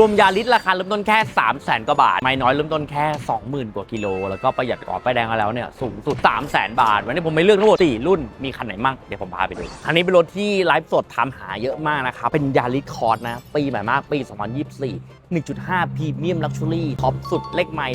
รวมยาลิตราคาเริ่มต้นแค่ 3 0 0แสนกว่าบาท ไม่น้อยเริ่มต้นแค่ 20,000 กว่ากิโล แล้วก็ประหยัดกว่าป้ายแดงมาแล้วเนี่ยสูงสุด 3 0 0แสนบาท วันนี้ผมไม่เลือกทั้งหมด4รุ่น มีคันไหนมั่ง เดี๋ยวผมพาไปดู คันนี้เป็นรถที่ไลฟ์สดทำหาเยอะมากนะครับ เป็นยาลิตคอร์สนะ ปีใหม่มาก ปี 2024 1.5พรีเมียมลักชัวรี่ท็อปสุดเลขไม่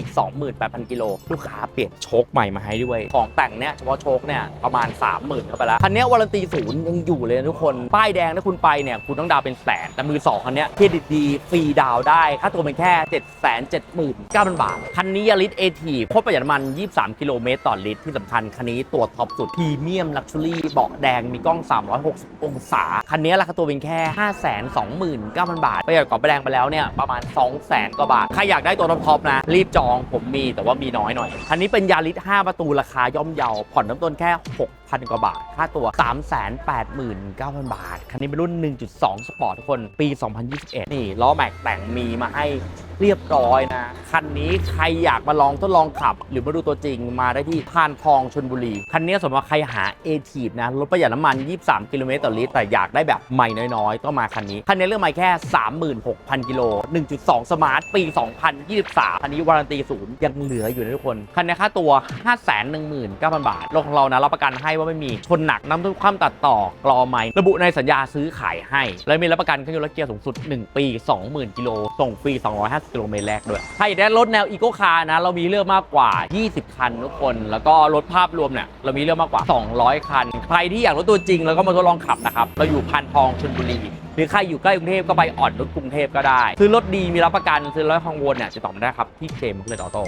28,000 กิโล ลูกค้าเปลี่ยนโชคใหม่มาให้ด้วย ของแต่งเนี่ยเฉพาะโชคเนี่ยประมาณ 30,000เข้าไปแล้ว คันเนี้ยวารันตีศูนย์ยังอยู่เลยนะทุกคน ป้ายแดงถ้าคุณไปเนี่ยคุณต้องดาวเป็นแสน แต่มือสองคันนี้เครดิตดีฟรีดาวน์ได้ค่าตัวเป็นแค่ 7 7 9 0 0 0 บาท คันนี้ยาริสเอทีโคตรประหยัดน้ำมัน 23 กิโลเมตรต่อลิตร ที่สำคัญ คันนี้ตัวท็อปสุดพรีเมียมลักชัวรี่เบาะแดงมีกล้อง 360 องศา คันนี้ราคาตัวเป็นแค่ 529,000 บาท ประหยัดกว่าไปแดงไปแล้วเนี่ย ประมาณ 200,000กว่าบาท ใครอยากได้ตัวท็อปๆนะ รีบจองผมมีแต่ว่ามีน้อยหน่อย คันนี้เป็นยาริส5ประตูราคาย่อมเยาผ่อนน้ำต้นแค่6,000 กว่าบาท ค่าตัว 389,000 บาท คันนี้เป็นรุ่น 1.2 สปอร์ตทุกคน ปี 2021 นี่ ล้อแม็กแต่งมีมาให้ เรียบร้อยนะ คันนี้ใครอยากมาลองทดลองขับ หรือมาดูตัวจริงมาได้ที่พานทองชนบุรี คันนี้สมมติว่าใครหา a t i v นะรถประหยัดน้ำมัน 23 กิโลเมตรต่อลิตรแต่อยากได้แบบใหม่น้อยๆ ก็มาคันนี้ คันนี้เรื่องไม่แค่ 36,000 กิโล 1.2 สมาร์ทปี 2023 คันนี้วารันตีศูนย์ยังเหลืออยู่นะทุกคน คันนี้ค่าตัว 519,000 บาทรถของเรานะรับประกันให้ว่าไม่มีชนหนักน้ำท่วมความตัดต่อกรอไหมระบุในสัญญาซื้อขายให้ และมีรับประกันเครื่องยนต์และเกียร์สูงสุด 1 ปี 20,000 กิโลส่งฟรี250กิโลเมตรแรกด้วยถ้าอยากได้รถแนวอีโคคาร์นะ เรามีเลือกมากกว่า 20 คันทุกคน แล้วก็รถภาพรวมเนี่ยเรามีเลือกมากกว่า 200 คัน ใครที่อยากรถตัวจริงแล้วก็มาทดลองขับนะครับเราอยู่พันทองชลบุรีหรือใครอยู่ใกล้กรุงเทพก็ไปอ่อนรถกรุงเทพก็ได้ซื้อรถดีมีรับประกันซื้อรถคองวนเนี่ยจะตอบได้ครับที่เคมเลยออโต้